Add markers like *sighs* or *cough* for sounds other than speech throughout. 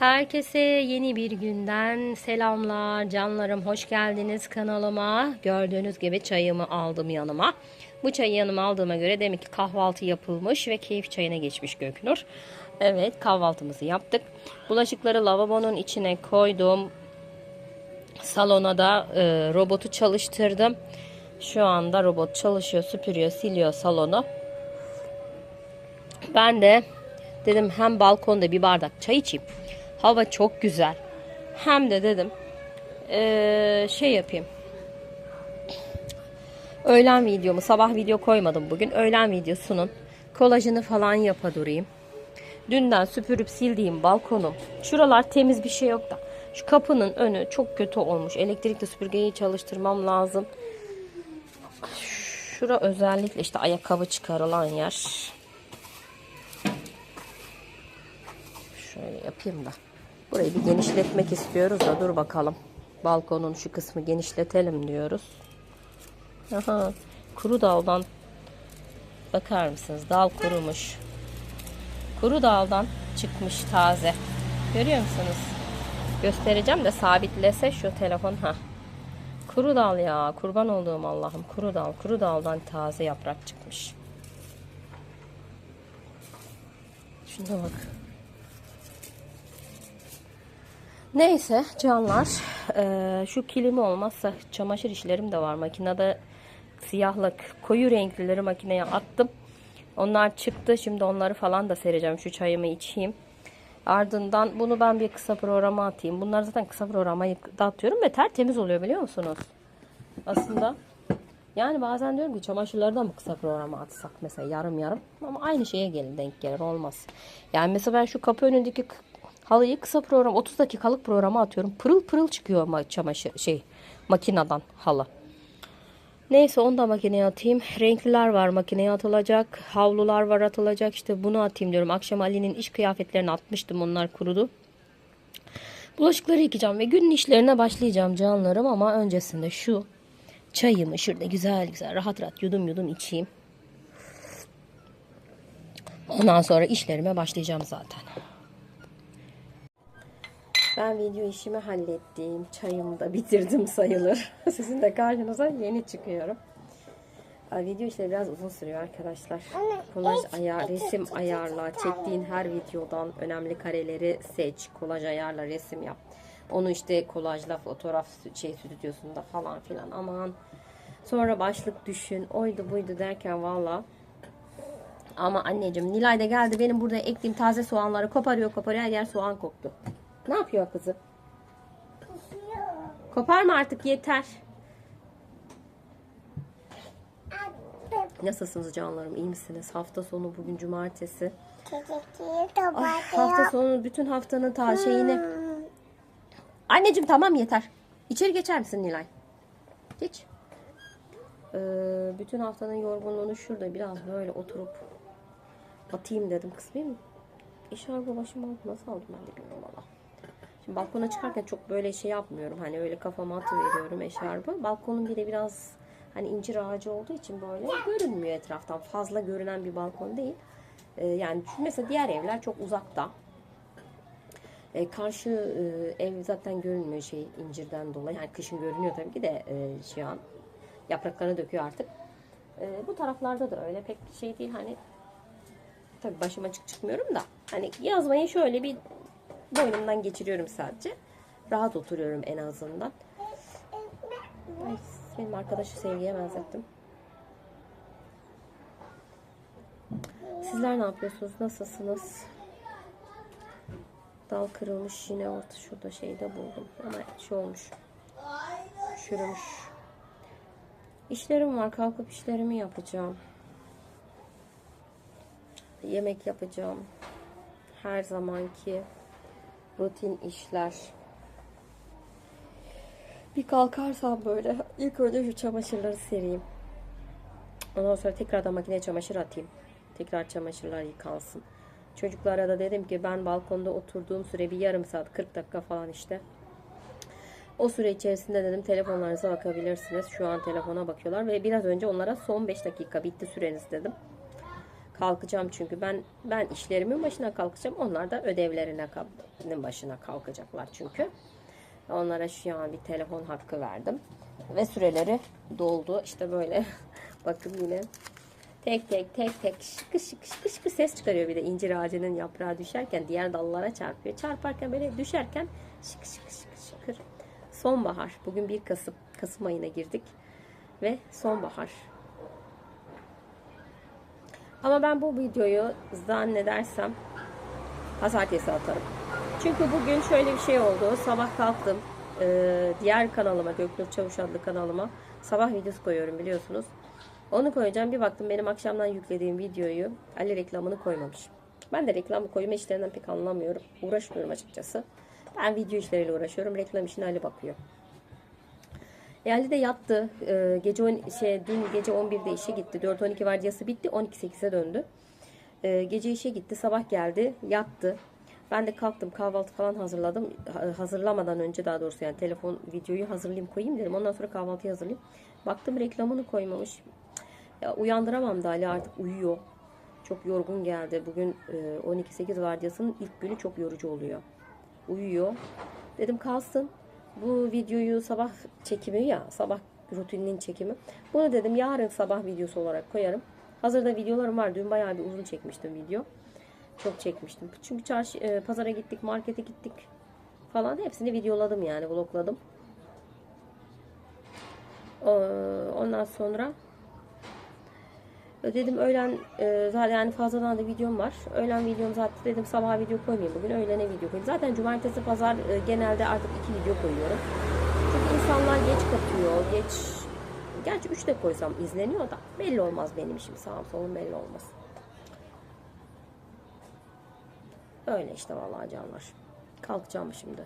Herkese yeni bir günden selamlar canlarım hoş geldiniz kanalıma. Gördüğünüz gibi çayımı aldım yanıma. Bu çayı yanıma aldığıma göre demek ki kahvaltı yapılmış ve keyif çayına geçmiş Göknur. Evet kahvaltımızı yaptık. Bulaşıkları lavabonun içine koydum. Salona da e, robotu çalıştırdım. Şu anda robot çalışıyor, süpürüyor, siliyor salonu. Ben de dedim hem balkonda bir bardak çay içeyim. Hava çok güzel. Hem de dedim eee, şey yapayım. Öğlen videomu, sabah video koymadım bugün. Öğlen videosunun kolajını falan yapa durayım. Dünden süpürüp sildiğim balkonum. Şuralar temiz bir şey yok da. Şu kapının önü çok kötü olmuş. Elektrikli süpürgeyi çalıştırmam lazım. Şura özellikle işte ayakkabı çıkarılan yer. Şöyle yapayım da. Burayı bir genişletmek istiyoruz da dur bakalım. Balkonun şu kısmı genişletelim diyoruz. Aha, kuru daldan bakar mısınız? Dal kurumuş. Kuru daldan çıkmış taze. Görüyor musunuz? Göstereceğim de sabitlese şu telefon ha. Kuru dal ya. Kurban olduğum Allah'ım. Kuru dal. Kuru daldan taze yaprak çıkmış. Şuna bak. Neyse canlar. Eee, şu kilimi olmazsa çamaşır işlerim de var. Makinede siyahlık koyu renklileri makineye attım. Onlar çıktı. Şimdi onları falan da sereceğim. Şu çayımı içeyim. Ardından bunu ben bir kısa programa atayım. Bunlar zaten kısa programa atıyorum ve tertemiz oluyor biliyor musunuz? Aslında yani bazen diyorum ki çamaşırları da mı kısa programa atsak mesela yarım yarım? Ama aynı şeye gelir denk gelir olmaz. Yani mesela ben şu kapı önündeki halıyı kısa program 30 dakikalık programa atıyorum. Pırıl pırıl çıkıyor ma- çamaşır şey makineden halı. Neyse onu da makineye atayım. Renkliler var makineye atılacak. Havlular var atılacak. İşte bunu atayım diyorum. Akşam Ali'nin iş kıyafetlerini atmıştım. Onlar kurudu. Bulaşıkları yıkayacağım ve günün işlerine başlayacağım canlarım ama öncesinde şu çayımı şurada güzel güzel rahat rahat yudum yudum içeyim. Ondan sonra işlerime başlayacağım zaten. Ben video işimi hallettim. Çayımı da bitirdim sayılır. *laughs* Sizin de karşınıza yeni çıkıyorum. Video işleri biraz uzun sürüyor arkadaşlar. Kolaj ayar, resim ayarla, çektiğin her videodan önemli kareleri seç, kolaj ayarla, resim yap. Onu işte kolajla, fotoğraf şey stüdyosunda falan filan aman. Sonra başlık düşün, oydu buydu derken valla ama anneciğim Nilay da geldi benim burada ektiğim taze soğanları koparıyor koparıyor her yer soğan koktu. Ne yapıyor kızı? Koparma artık yeter. Nasılsınız canlarım iyi misiniz? Hafta sonu bugün cumartesi. Ay, hafta sonu bütün haftanın ta şeyini. Anneciğim tamam yeter. İçeri geçer misin Nilay? Geç. Ee, bütün haftanın yorgunluğunu şurada biraz böyle oturup atayım dedim. Kısmayayım mı? Eşarbı başıma. Nasıl aldım ben de bilmiyorum valla. Şimdi balkona çıkarken çok böyle şey yapmıyorum. Hani öyle kafama atıveriyorum eşarbı. Balkonun bir de biraz hani incir ağacı olduğu için böyle görünmüyor etraftan. Fazla görünen bir balkon değil. Ee, yani mesela diğer evler çok uzakta. E, karşı e, ev zaten görünmüyor şey incirden dolayı. Yani kışın görünüyor tabii ki de e, şu an yapraklarını döküyor artık. E, bu taraflarda da öyle pek şey değil hani tabii başıma açık çıkmıyorum da hani yazmayı şöyle bir boynumdan geçiriyorum sadece. Rahat oturuyorum en azından. Ay, benim arkadaşı sevgiye benzettim. Sizler ne yapıyorsunuz? Nasılsınız? Dal kırılmış yine orta şurada şeyde buldum. Ama şey olmuş. Çürümüş. İşlerim var. Kalkıp işlerimi yapacağım. Yemek yapacağım. Her zamanki rutin işler. Bir kalkarsam böyle ilk önce şu çamaşırları sereyim. Ondan sonra tekrar da makineye çamaşır atayım. Tekrar çamaşırlar yıkansın. Çocuklara da dedim ki ben balkonda oturduğum süre bir yarım saat 40 dakika falan işte. O süre içerisinde dedim telefonlarınıza bakabilirsiniz. Şu an telefona bakıyorlar ve biraz önce onlara son 5 dakika bitti süreniz dedim. Kalkacağım çünkü ben ben işlerimin başına kalkacağım. Onlar da ödevlerine başına kalkacaklar çünkü. Onlara şu an bir telefon hakkı verdim. Ve süreleri doldu. İşte böyle. *laughs* Bakın yine tek tek tek tek şıkı şıkı şıkı şıkı ses çıkarıyor bir de incir ağacının yaprağı düşerken diğer dallara çarpıyor. Çarparken böyle düşerken şıkı şıkı şıkı şıkır. Sonbahar. Bugün 1 Kasım. Kasım ayına girdik. Ve sonbahar. Ama ben bu videoyu zannedersem pazartesi atarım. Çünkü bugün şöyle bir şey oldu. Sabah kalktım. Ee, diğer kanalıma, Göknur Çavuş adlı kanalıma sabah videosu koyuyorum biliyorsunuz. Onu koyacağım. Bir baktım benim akşamdan yüklediğim videoyu Ali reklamını koymamış. Ben de reklam koyma işlerinden pek anlamıyorum. Uğraşmıyorum açıkçası. Ben video işleriyle uğraşıyorum. Reklam işine Ali bakıyor. E, Ali de yattı. Ee, gece on, şey, dün gece 11'de işe gitti. 4-12 vardiyası bitti. 12-8'e döndü. Ee, gece işe gitti. Sabah geldi. Yattı. Ben de kalktım kahvaltı falan hazırladım. Ha- Hazırlamadan önce daha doğrusu yani telefon videoyu hazırlayayım koyayım dedim. Ondan sonra kahvaltıyı hazırlayayım. Baktım reklamını koymamış. Ya uyandıramam da Ali artık uyuyor. Çok yorgun geldi. Bugün e, 12-8 vardiyasının ilk günü çok yorucu oluyor. Uyuyor. Dedim kalsın. Bu videoyu sabah çekimi ya sabah rutininin çekimi. Bunu dedim yarın sabah videosu olarak koyarım. Hazırda videolarım var. Dün bayağı bir uzun çekmiştim video. Çok çekmiştim. Çünkü çarşı, e, pazara gittik, markete gittik falan. Hepsini videoladım yani, vlogladım. Ondan sonra dedim öğlen e, zaten yani fazladan da videom var. Öğlen videom zaten dedim sabah video koymayayım bugün. Öğlene video koyayım. Zaten cumartesi pazar e, genelde artık iki video koyuyorum. Çünkü insanlar geç katıyor. Geç Gerçi 3 de koysam izleniyor da belli olmaz benim işim. Sağım solum belli olmaz. Öyle işte vallahi canlar. Kalkacağım şimdi.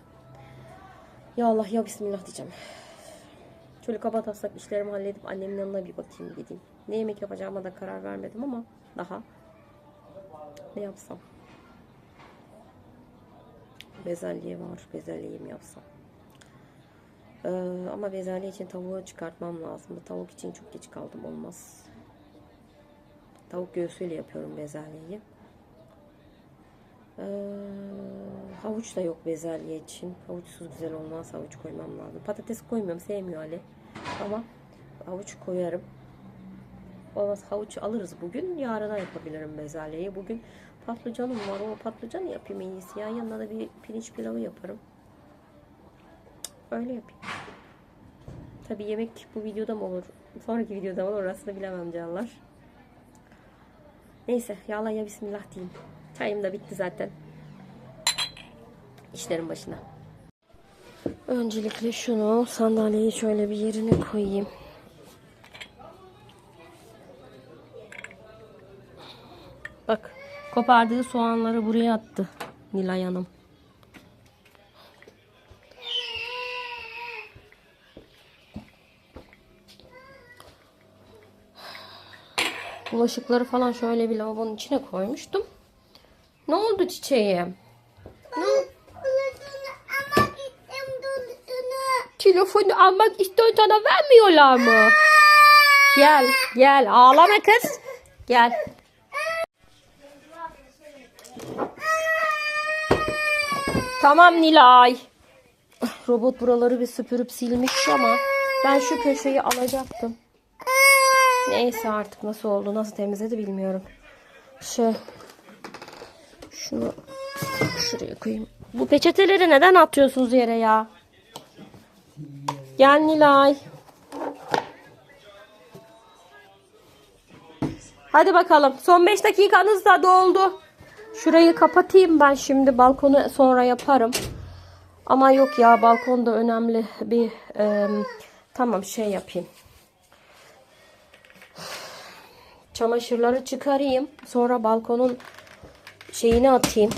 Ya Allah ya Bismillah diyeceğim. Şöyle kaba taslak işlerimi halledip annemin yanına bir bakayım gideyim. Ne yemek yapacağıma da karar vermedim ama daha. Ne yapsam? Bezelye var. Bezelyeyi mi yapsam? Ee, ama bezelye için tavuğu çıkartmam lazım. Tavuk için çok geç kaldım. Olmaz. Tavuk göğsüyle yapıyorum bezelyeyi. Ee, havuç da yok bezelye için. Havuçsuz güzel olmaz. Havuç koymam lazım. Patates koymuyorum. Sevmiyor Ali. Ama havuç koyarım. Olmaz havuç alırız bugün. Yarına yapabilirim bezelyeyi. Bugün patlıcanım var. O patlıcanı yapayım en iyisi. Ya. Yanına da bir pirinç pilavı yaparım. Öyle yapayım. Tabi yemek bu videoda mı olur? Sonraki videoda mı olur? Orasını bilemem canlar. Neyse. Ya ya Bismillah diyeyim. Çayım da bitti zaten. İşlerin başına. Öncelikle şunu sandalyeyi şöyle bir yerine koyayım. Bak kopardığı soğanları buraya attı Nilay Hanım. Bulaşıkları falan şöyle bir lavabonun içine koymuştum. Ne oldu çiçeğim? Telefonu almak istiyor sana vermiyorlar mı? Gel gel ağlama kız. Gel. Tamam Nilay. *sighs* Robot buraları bir süpürüp silmiş ama ben şu köşeyi alacaktım. Neyse artık nasıl oldu nasıl temizledi bilmiyorum. Şey şunu şuraya koyayım. Bu peçeteleri neden atıyorsunuz yere ya? Gel Nilay. Hadi bakalım. Son 5 dakikanız da doldu. Şurayı kapatayım ben şimdi. Balkonu sonra yaparım. Ama yok ya balkonda önemli bir e, tamam şey yapayım. Çamaşırları çıkarayım. Sonra balkonun şeyini atayım.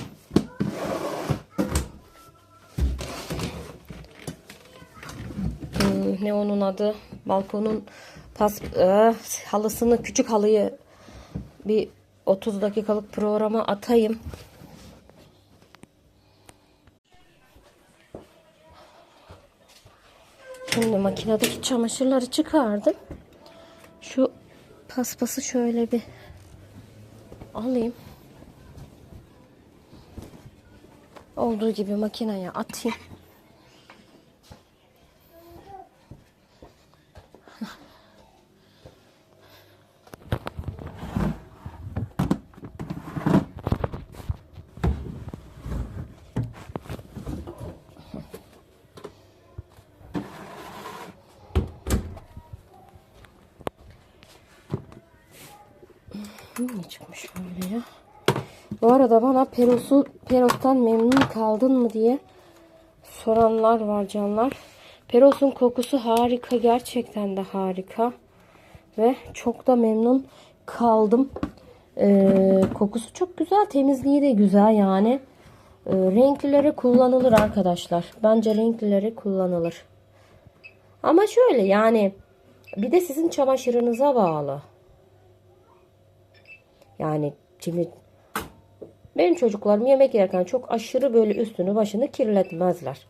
Hmm, ne onun adı? Balkonun pas eh, halısını küçük halıyı bir 30 dakikalık programa atayım. Şimdi makinedeki çamaşırları çıkardım. Şu paspası şöyle bir alayım. Olduğu gibi makineye atayım. Ne çıkmış böyle ya? Arada bana Peros'u Peros'tan memnun kaldın mı diye soranlar var canlar. Peros'un kokusu harika. Gerçekten de harika. Ve çok da memnun kaldım. Ee, kokusu çok güzel. Temizliği de güzel yani. Ee, renklileri kullanılır arkadaşlar. Bence renklileri kullanılır. Ama şöyle yani bir de sizin çamaşırınıza bağlı. Yani şimdi benim çocuklarım yemek yerken çok aşırı böyle üstünü başını kirletmezler.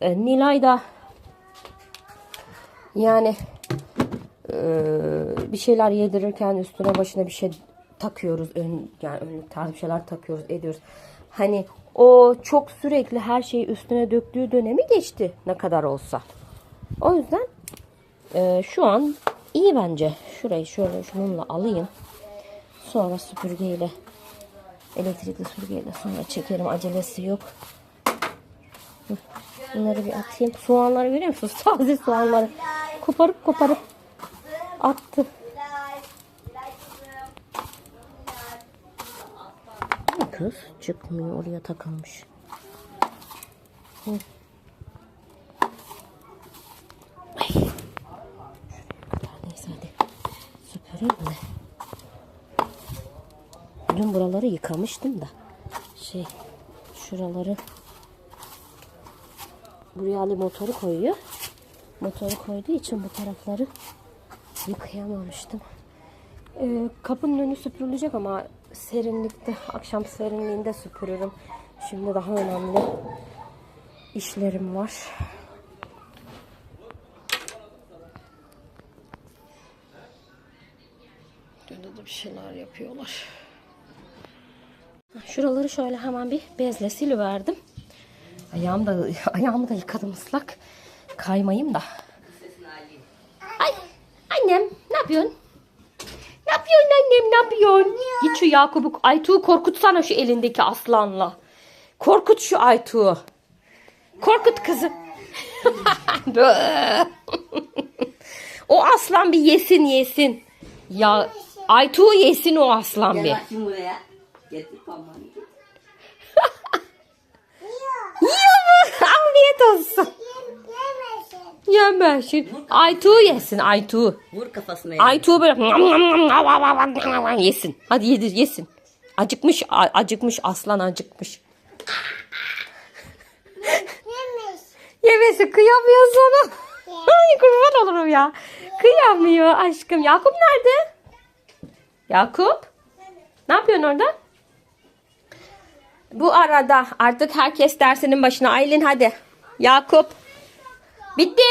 E, Nilay da yani e, bir şeyler yedirirken üstüne başına bir şey takıyoruz. Ön, yani önlük tarzı bir şeyler takıyoruz ediyoruz. Hani o çok sürekli her şeyi üstüne döktüğü dönemi geçti ne kadar olsa. O yüzden e, şu an iyi bence. Şurayı şöyle şununla alayım. Sonra süpürgeyle elektrikli süpürgeyle sonra çekerim. Acelesi yok. Bunları bir atayım. Soğanları görüyor musunuz? *laughs* Taze soğanları. Koparıp koparıp attı. Ne kız? Çıkmıyor. Oraya takılmış. Hı. Ay. Şuraya kadar. Neyse hadi. Süpüreyim de. Dün buraları yıkamıştım da. Şey şuraları buraya Ali motoru koyuyor. Motoru koyduğu için bu tarafları yıkayamamıştım. Ee, kapının önü süpürülecek ama serinlikte, akşam serinliğinde süpürürüm. Şimdi daha önemli işlerim var. Dün de bir şeyler yapıyorlar. Şuraları şöyle hemen bir bezle siliverdim. Ayağım da, *laughs* ayağımı da yıkadım ıslak. Kaymayayım da. Ay annem ne yapıyorsun? Ne yapıyorsun annem ne yapıyorsun? Git şu Yakup'u Aytuğ'u korkutsana şu elindeki aslanla. Korkut şu Aytuğ'u. Korkut kızım. *laughs* Bö. *laughs* o aslan bir yesin yesin. Ya Aytuğ yesin o aslan bir. Getir parmağını. *laughs* Yiyor mu? *laughs* Afiyet olsun. Yemesin. Aytuğ yesin Aytuğ. Vur kafasına. ya. Aytuğ böyle yesin. Hadi yedir yesin. Acıkmış acıkmış aslan acıkmış. Yemesi kıyamıyor sana. Ay kurban olurum ya. Kıyamıyor aşkım. Yakup nerede? Yakup? Ne yapıyorsun orada? Bu arada artık herkes dersinin başına. Aylin hadi. Yakup. Bitti.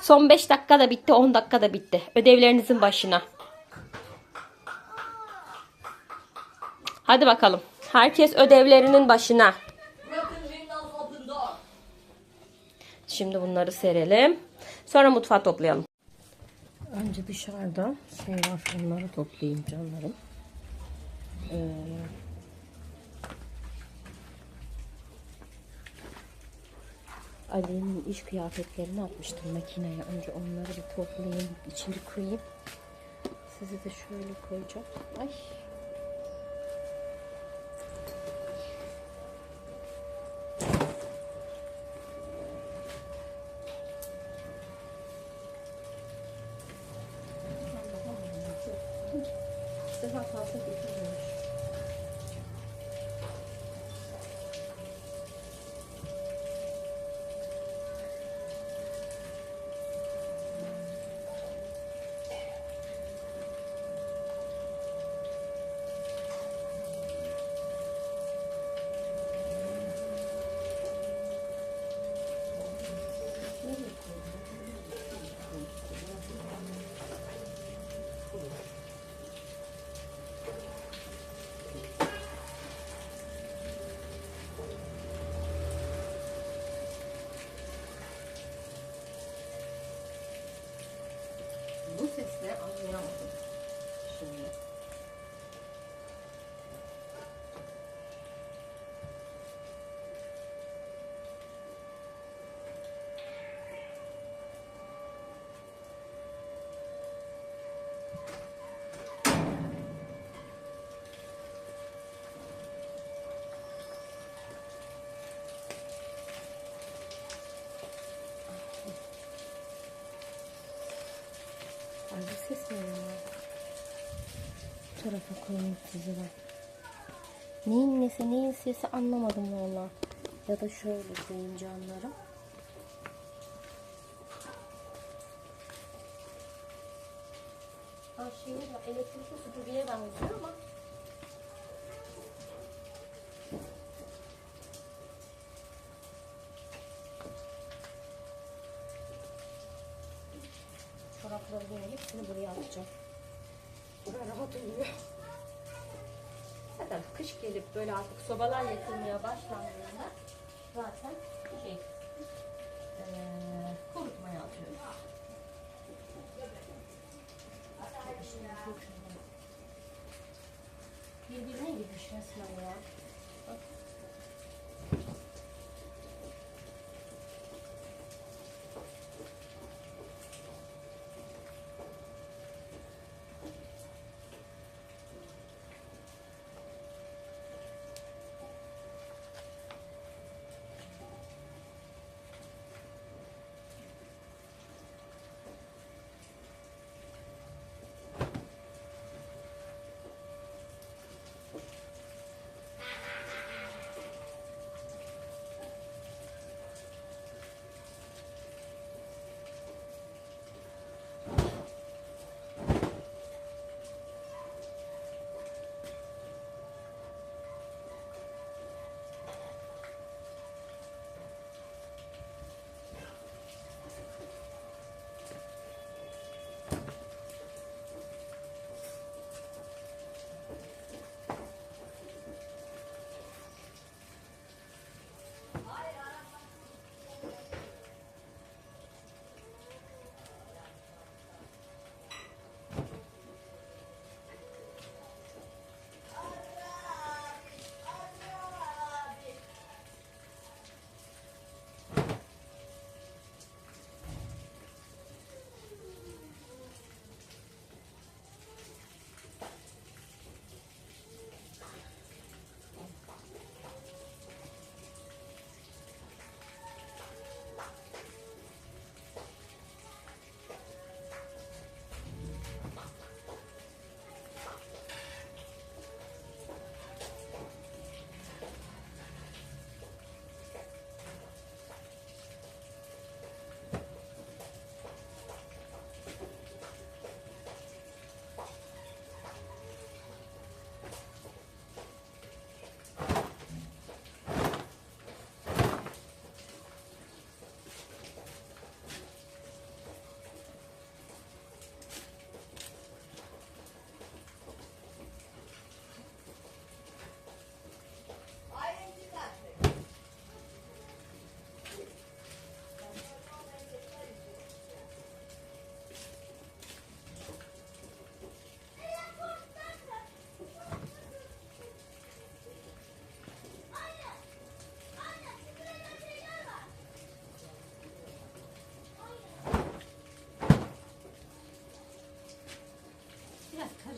Son 5 dakika da bitti. 10 dakika da bitti. Ödevlerinizin başına. Hadi bakalım. Herkes ödevlerinin başına. Şimdi bunları serelim. Sonra mutfağı toplayalım. Önce dışarıda şey var. Toplayayım canlarım. Ee, Ali'nin iş kıyafetlerini atmıştım makineye. Önce onları bir toplayayım, içeri koyayım. Sizi de şöyle koyacağım. Ay. Sefa fazla getirmemiş. sesle anlayamadım. Şimdi Tarafa koyayım sizi ben. Neyin nesi neyin sesi anlamadım valla. Ya da şöyle koyayım canlarım. Ya elektrikli süpürgeye benziyor ama. Çorapları yine hepsini buraya atacağım. Bura rahat uyuyor. Zaten kış gelip böyle artık sobalar yakılmaya başlandığında zaten şey eee kurutmaya atıyoruz. Birbirine girmiş resmen ya.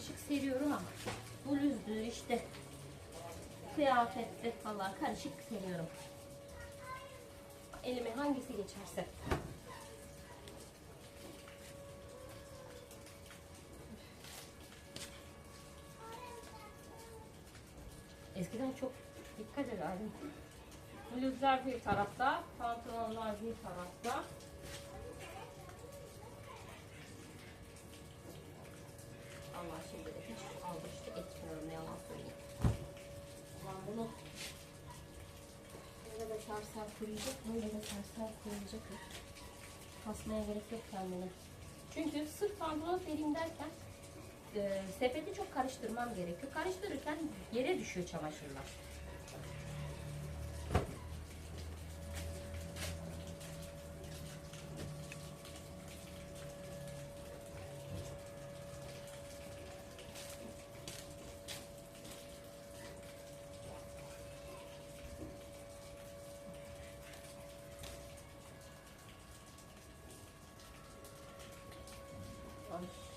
Karışık seriyorum ama bluzdu işte kıyafetli falan karışık seriyorum. Elime hangisi geçerse. Eskiden çok dikkat ederdim. Bluzlar bir tarafta, pantolonlar bir tarafta. Allah şimdi de hiç almıştı etmiyorum ne yalan söyleyeyim. Ben bunu böyle de sarsar kuruyacak, böyle de sarsar kuruyacak. Kasmaya gerek yok kendine. Çünkü sırf pantolon sereyim derken e, sepeti çok karıştırmam gerekiyor. Karıştırırken yere düşüyor çamaşırlar. Wow.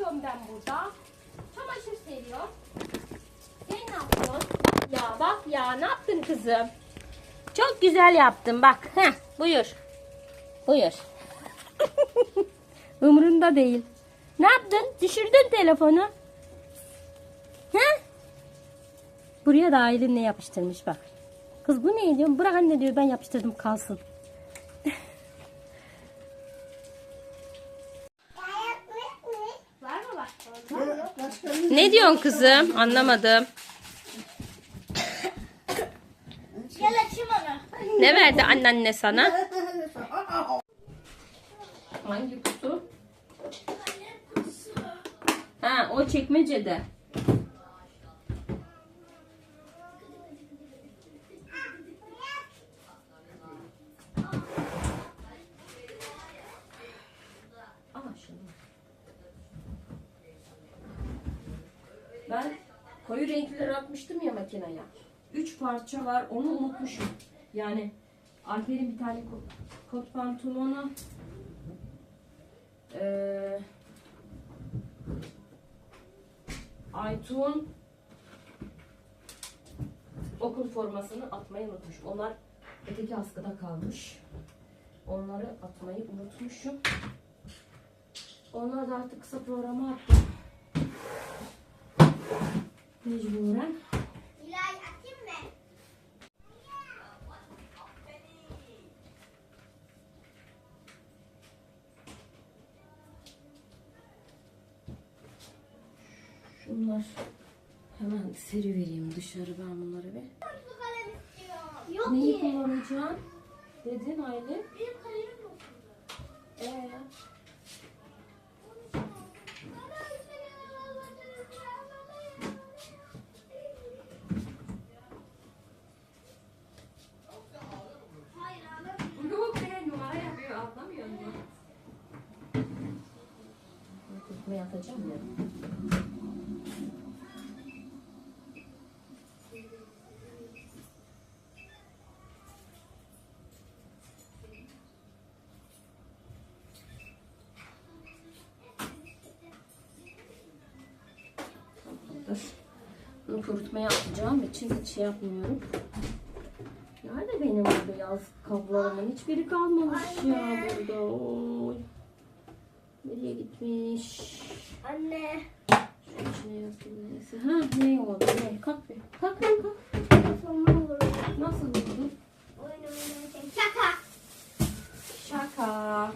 yapıyorum ben burada? Çamaşır seriyor. Sen ne yapıyorsun? Ya bak ya ne yaptın kızım? Çok güzel yaptın bak. Heh, buyur. Buyur. *laughs* Umrunda değil. Ne yaptın? Düşürdün telefonu. He? Buraya da ailemle yapıştırmış bak. Kız bu ne diyorum? Bırak anne diyor ben yapıştırdım kalsın. Ne diyorsun kızım? Anlamadım. Gel açayım onu. Ne verdi anneanne sana? Hangi kutu? Ha o çekmecede. Al şunu. Ben koyu renkleri atmıştım ya makineye. Üç parça var onu unutmuşum. Yani Alper'in bir tane ko- kot pantolonu. Ee, Aytun okul formasını atmayı unutmuş. Onlar öteki askıda kalmış. Onları atmayı unutmuşum. Onları da artık kısa programa attım. Mecburen. İlay atayım mı? Şunlar hemen seri vereyim dışarı ben bunları bir. Bu kalem istiyorum. Yok Neyi ki. kullanacaksın? Dedin Aylin. Benim kalemim yok. Ee? Tutmaya atacağım ya. Tamamdır. Bunu kurutmaya atacağım için hiç şey yapmıyorum. Nerede benim bu beyaz kablolarımın? Hiçbiri kalmamış ya burada. Oy. Nereye gitmiş? Anne. Ne yazdım neyse. Ha ne oldu? Ne? Kalk bir. Kalk kalk kalk. Nasıl buldun? Oyun oynarken şaka. Şaka.